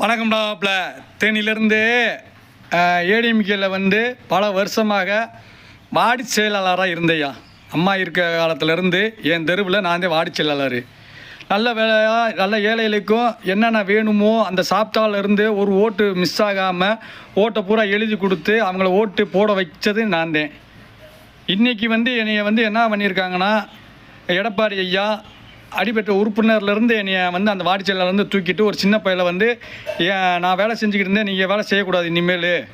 வணக்கம்டாப்ல தேனியிலேருந்து ஏடிஎம்கேல வந்து பல வருஷமாக வார்டு செயலாளராக இருந்தையா அம்மா இருக்க காலத்துலேருந்து என் தெருவில் நான் தான் வார்டு செயலாளர். நல்ல வேலையாக நல்ல ஏழைகளுக்கும் என்னென்ன வேணுமோ அந்த சாப்பிட்டாலேருந்து ஒரு ஓட்டு மிஸ் ஆகாமல் ஓட்டை பூரா எழுதி கொடுத்து அவங்கள ஓட்டு போட வச்சது நான் தான் இன்றைக்கி வந்து என்னைய வந்து என்ன பண்ணியிருக்காங்கன்னா எடப்பாடி ஐயா அடிபட்ட உறுப்பினர்லேருந்து என்னை வந்து அந்த வார்டு தூக்கிட்டு ஒரு சின்ன பையில் வந்து ஏன் நான் வேலை செஞ்சுக்கிட்டு இருந்தேன் நீங்கள் வேலை செய்யக்கூடாது இனிமேல்.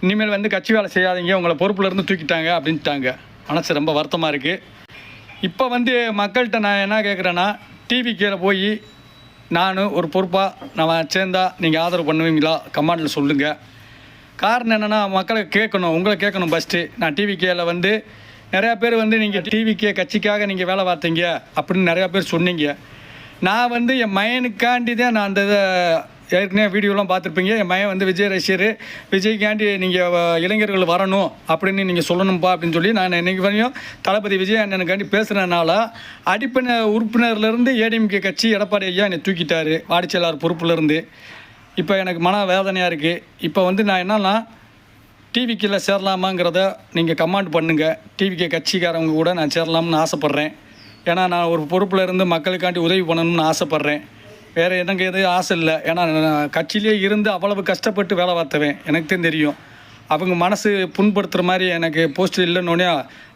இனிமேல் வந்து கட்சி வேலை செய்யாதீங்க உங்களை பொறுப்புலேருந்து தூக்கிட்டாங்க அப்படின்ட்டாங்க. மனசு ரொம்ப வருத்தமாக இருக்குது இப்போ வந்து மக்கள்கிட்ட நான் என்ன கேட்குறேன்னா டிவி கீழே போய் நான் ஒரு பொறுப்பாக நான் சேர்ந்தா நீங்கள் ஆதரவு பண்ணுவீங்களா? கமாண்டில் சொல்லுங்கள் காரணம் என்னென்னா மக்களை கேட்கணும் உங்களை கேட்கணும் ஃபஸ்ட்டு நான் டிவி கேல வந்து நிறையா பேர் வந்து நீங்கள் டிவிக்கு கட்சிக்காக நீங்கள் வேலை பார்த்தீங்க அப்படின்னு நிறையா பேர் சொன்னீங்க. நான் வந்து என் மயனுக்காண்டி தான் நான் அந்த இதை ஏற்கனவே வீடியோலாம் பார்த்துருப்பீங்க. என் மயன் வந்து விஜய் ரசிகர். விஜய்க்காண்டி நீங்கள் இளைஞர்கள் வரணும் அப்படின்னு நீங்கள் சொல்லணும்ப்பா அப்படின்னு சொல்லி நான் இன்னைக்கு வரையும் தளபதி விஜய் அண்ணனுக்காண்டி பேசுகிறனால அடிப்படை உறுப்பினர்லேருந்து ஏடிஎம்கே கட்சி எடப்பாடி ஐயா என்னை தூக்கிட்டார். வார்டு பொறுப்புலேருந்து. இப்போ எனக்கு மன வேதனையாக இருக்குது இப்போ வந்து நான் என்னன்னா டிவிக்கில் சேரலாமாங்கிறத நீங்கள் கமாண்ட் பண்ணுங்கள் டிவிக்கு கட்சிக்காரவங்க கூட நான் சேரலாம்னு ஆசைப்பட்றேன். ஏன்னா நான் ஒரு பொறுப்பில் இருந்து மக்களுக்காண்டி உதவி பண்ணணும்னு ஆசைப்பட்றேன். வேறு எனக்கு எதுவும் ஆசை இல்லை. ஏன்னா நான் கட்சியிலே இருந்து அவ்வளவு கஷ்டப்பட்டு வேலை பார்த்தவேன். எனக்கு தான் தெரியும். அவங்க மனசு புண்படுத்துகிற மாதிரி எனக்கு போஸ்ட் இல்லைன்னொன்னே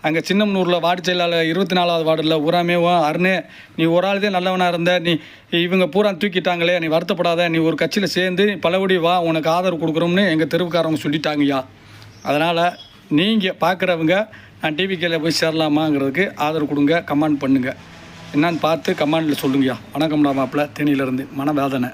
அங்கே சின்னம்னூரில் வார்டு செயலாளர் இருபத்தி நாலாவது வார்டில் ஊராமேவும் அருணே நீ ஒரு ஆள் தான் நல்லவனாக இருந்த. நீ இவங்க பூரா தூக்கிட்டாங்களே நீ வருத்தப்படாத. நீ ஒரு கட்சியில் சேர்ந்து நீ பலபடி வா உனக்கு ஆதரவு கொடுக்குறோம்னு எங்கள் தெருவுக்காரவங்க சொல்லிட்டாங்கய்யா. அதனால் நீங்கள் பார்க்குறவங்க நான் டிவிக்கில் போய் சேரலாமாங்கிறதுக்கு ஆதரவு கொடுங்க கமெண்ட் பண்ணுங்கள் என்னன்னு பார்த்து கமெண்டில் சொல்லுங்கய்யா. வணக்கம்டா மாப்பிள்ள தேனியிலேருந்து. மன வேதனை